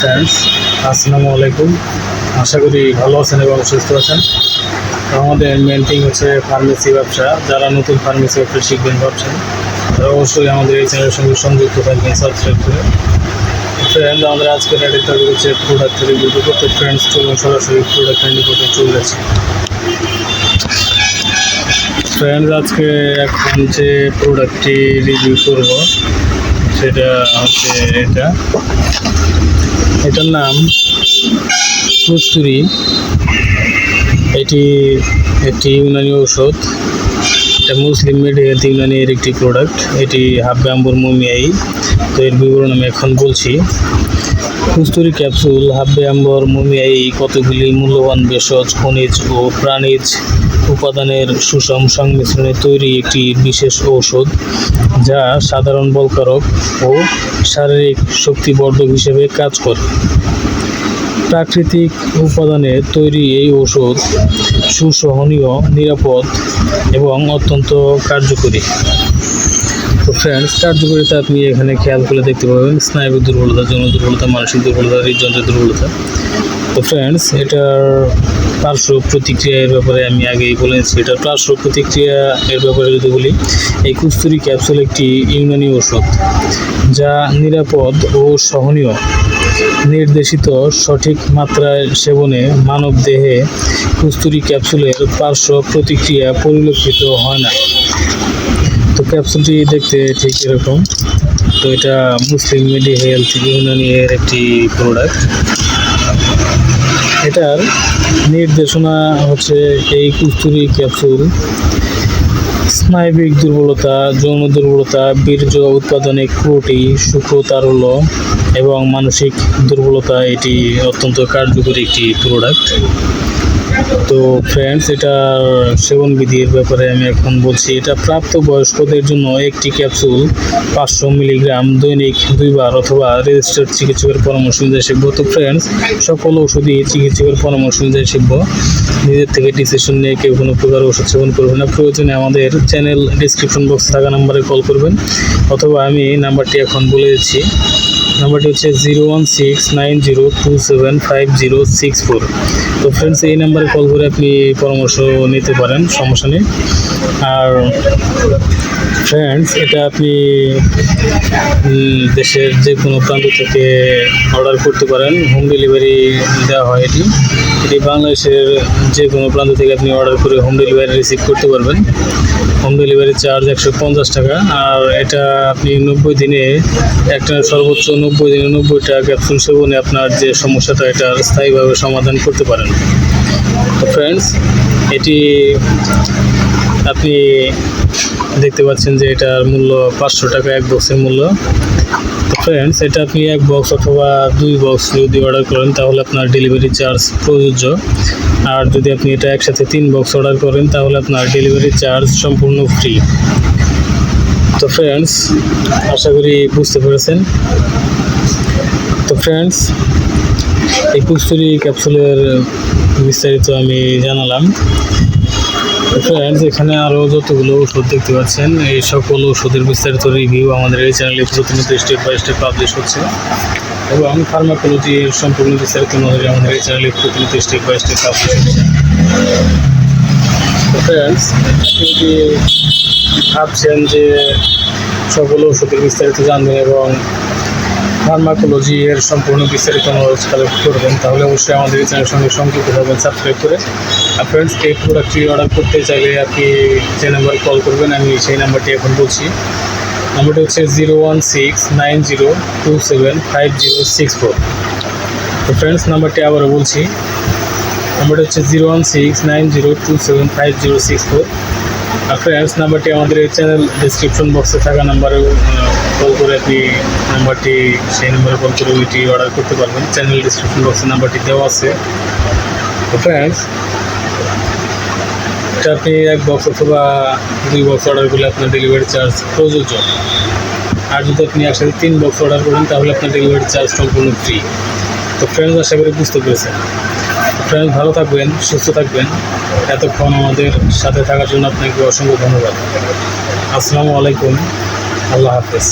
Friends আসসালামু আলাইকুম। আশা করি ভালো আছেন এবং সুস্থ আছেন। আমাদের মেন থিং হচ্ছে ফার্মেসি ব্যবসা। যারা নতুন ফার্মেসি ব্যবসা শিখবেন ভাবছেন, তারা অবশ্যই আমাদের এই চ্যানেলের সঙ্গে সংযুক্ত থাকবেন সাবস্ক্রাইব করে। ফ্রেন্ড আমাদের আজকের অ্যাডের টার্গেট হচ্ছে প্রোডাক্ট রিভিউ করতে ফ্রেন্ডস চলুন সরাসরি প্রোডাক্ট রিভিউতে চলে যাচ্ছে। ফ্রেন্ডস আজকে এখন যে প্রোডাক্টটি রিভিউ করব সেটা হচ্ছে এটা। এটার নাম কুস্তুরি। এটি একটি ইউনানি ঔষধ। এটা মুসলিম মেডিকেল ইউনানির একটি প্রোডাক্ট এটি হাফ আম্বুর মুমিয়াই তো এর বিবরণ আমি এখন বলছি। কস্তুরি ক্যাপসুল হাব্বে আম্বর মুমিয়াই কতগুলি মূল্যবান ভেষজ, খনিজ ও প্রাণীজ উপাদানের সুষম সংমিশ্রণে তৈরি একটি বিশেষ ঔষধ, যা সাধারণ বলকারক ও শারীরিক শক্তিবর্ধক হিসেবে কাজ করে। প্রাকৃতিক উপাদানে তৈরি এই ওষুধ সুসহনীয়, নিরাপদ এবং অত্যন্ত কার্যকরী। ফ্রেন্ডস কার্যকারিতা আপনি এখানে খেয়াল করে দেখতে পাবেন স্নায়বিক দুর্বলতা, যৌন দুর্বলতা, মানসিক দুর্বলতা, হৃদযন্ত্রের দুর্বলতা। তো ফ্রেন্ডস এটার পার্শ্ব প্রতিক্রিয়া এর ব্যাপারে আমি আগেই বলেছি এটার পার্শ্ব প্রতিক্রিয়া এর ব্যাপারে যদি বলি, এই কুস্তুরি ক্যাপসুল একটি ইউনানি ওষুধ যা নিরাপদ ও সহনীয়, নির্দেশিত সঠিক মাত্রায় সেবনে মানব দেহে কুস্তুরি ক্যাপসুলের পার্শ্ব প্রতিক্রিয়া পরিলক্ষিত হয় না। তো ক্যাপসুলটি দেখতে ঠিক এরকম। তো এটা মুসলিম মেডি হেলথ ইউনানি এর একটি প্রোডাক্ট এটার নির্দেশনা হচ্ছে এই কুস্তুরি ক্যাপসুল। স্নায়বিক দুর্বলতা, যৌন দুর্বলতা, বীর্য উৎপাদনে ত্রুটি শুক্রতারল্য এবং মানসিক দুর্বলতা, এটি অত্যন্ত কার্যকরী একটি প্রোডাক্ট তো ফ্রেন্ডস এটার সেবন বিধির ব্যাপারে আমি এখন বলছি, এটা প্রাপ্ত বয়স্কদের জন্য একটি ক্যাপসুল পাঁচশো মিলিগ্রাম দৈনিক দুইবার অথবা রেজিস্টার্ড চিকিৎসকের পরামর্শ অনুযায়ী শিখব। তো ফ্রেন্ডস সকল ওষুধই চিকিৎসকের পরামর্শ অনুযায়ী শিখব। নিজের থেকে ডিসিশন নিয়ে কেউ কোনো প্রকার ওষুধ সেবন করবে না। প্রয়োজনে আমাদের চ্যানেল ডিসক্রিপশন বক্স থাকা নাম্বারে কল করবেন। অথবা আমি নাম্বারটি এখন বলে দিচ্ছি। নাম্বারটি হচ্ছে zero one six nine zero two seven five zero six four. তো ফ্রেন্ডস এই নাম্বারে কল করে আপনি পরামর্শ নিতে পারেন, সমস্যা নেই। আর ফ্রেন্ডস এটা আপনি দেশের যে কোনো প্রান্ত থেকে অর্ডার করতে পারেন। হোম ডেলিভারি দেওয়া হয় এটি। এটি বাংলাদেশের যে কোনো প্রান্ত থেকে আপনি অর্ডার করে হোম ডেলিভারি রিসিভ করতে পারবেন। হোম ডেলিভারি চার্জ একশো পঞ্চাশ টাকা। আর এটা আপনি নব্বই দিনে একটা সর্বোচ্চ নব্বই দিনে নব্বইটা ক্যাপসুল সেবনে আপনার যে সমস্যাটা এটা স্থায়ীভাবে সমাধান করতে পারেন। তো ফ্রেন্ডস এটি আপনি দেখতে পাচ্ছেন যে এটার মূল্য পাঁচশো টাকা এক বক্সের মূল্য। তো ফ্রেন্ডস এটা আপনি এক বক্স অথবা দুই বক্স যদি অর্ডার করেন, তাহলে আপনার ডেলিভারি চার্জ প্রযোজ্য। আর যদি আপনি এটা একসাথে তিন বক্স অর্ডার করেন, তাহলে আপনার ডেলিভারি চার্জ সম্পূর্ণ ফ্রি তো ফ্রেন্ডস আশা করি বুঝতে পেরেছেন। তো ফ্রেন্ডস এই কুস্তুরি ক্যাপসুলের বিস্তারিত আমি জানালাম। ফ্রেন্ডস এখানে আরও যতগুলো ওষুধ দেখতে পাচ্ছেন, এই সকল ওষুধের বিস্তারিত রিভিউ আমাদের এই চ্যানেলে প্রতিনিয়ত স্টেপ বাই স্টেপ পাবলিশ হচ্ছে। এবং ফার্মাকোলজির সম্পূর্ণ বিস্তারিত নজরে আমাদের এই চ্যানেলে প্রতিনিয়ত স্টেপ বাই স্টেপ পাবলিশ হচ্ছে। ফ্রেন্ডস যদি ভাবছেন যে সকল ওষুধের বিস্তারিত জানবেন এবং ফার্মাকোলজি এর সম্পূর্ণ বিস্তারিত নলেজ কালেক্ট করবেন, তাহলে অবশ্যই আমাদের চ্যানেলের সঙ্গে সংযুক্ত থাকবেন সাবস্ক্রাইব করে। আর ফ্রেন্ডস এই প্রোডাক্টটি অর্ডার করতে চাইলে আপনি যে নাম্বারে কল করবেন, আমি সেই নাম্বারটি এখন বলছি। নাম্বারটি হচ্ছে zero one six nine zero two seven five zero six four তো ফ্রেন্ডস নাম্বারটি আবারও বলছি। নাম্বারটি হচ্ছে zero one six nine zero two seven five zero six four আর ফ্রেন্ডস নাম্বারটি আমাদের চ্যানেল ডিসক্রিপশন বক্সে থাকা নাম্বারে কল করে আপনি নাম্বারটি সেই নাম্বারে কল করে ওইটি অর্ডার করতে পারবেন। চ্যানেল ডিসক্রিপশন বক্সে নাম্বারটি দেওয়া আছে। ফ্রেন্ডস এটা আপনি এক বক্স অথবা দুই বক্স অর্ডার করলে আপনার ডেলিভারি চার্জ প্রযোজ্য। আর যদি আপনি একসাথে তিন বক্স অর্ডার করেন, তাহলে আপনার ডেলিভারি চার্জ সম্পূর্ণ ফ্রি তো ফ্রেন্ডস আশা করি বুঝতে পেরেছেন। ফ্রেন্ডস ভালো থাকবেন, সুস্থ থাকবেন। এতক্ষণ আমাদের সাথে থাকার জন্য আপনাকে অসংখ্য ধন্যবাদ। আসসালামু আলাইকুম। আল্লাহ হাফেজ।